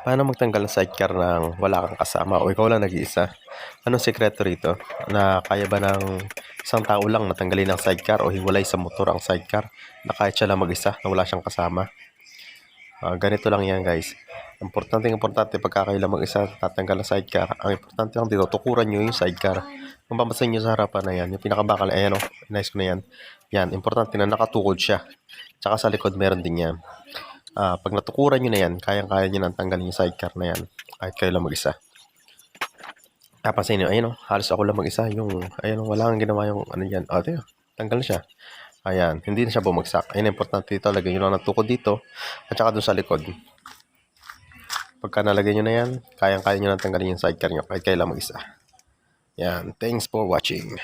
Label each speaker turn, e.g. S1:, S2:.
S1: Paano magtanggal ng sidecar ng wala kang kasama o ikaw lang nag-iisa? Anong sekreto rito? Na kaya ba ng isang tao lang natanggalin ng sidecar o hiwalay sa motor ang sidecar na kahit siya lang mag-isa na wala siyang kasama? Ah, ganito lang yan guys. Importante importante pagka kayo lang mag-isa tatanggal ng sidecar. Ang importante lang dito, tukuran nyo yung sidecar. Kung papasin nyo sa harapan na yan, yung pinakabakal, ayan o, nice ko na yan. Yan, importante na nakatukod siya. Tsaka sa likod meron din yan. Ah, pag natukuran nyo na yan, kayang-kaya nyo nang tanggalin yung sidecar na yan. Kahit kayo lang mag-isa. Napansin nyo, ayun o, halos ako lang mag-isa. Yung, ayun o, wala kang ginawa yung, ano yan. O, oh, tanggal na siya. Ayan, hindi na siya bumagsak. Ayun, importante dito, lagyan nyo lang ng dito. At saka dun sa likod. Pagka nalagay nyo na yan, kayang-kaya nyo nang tanggalin yung sidecar nyo. Kahit kayo lang mag-isa. Yan, thanks for watching.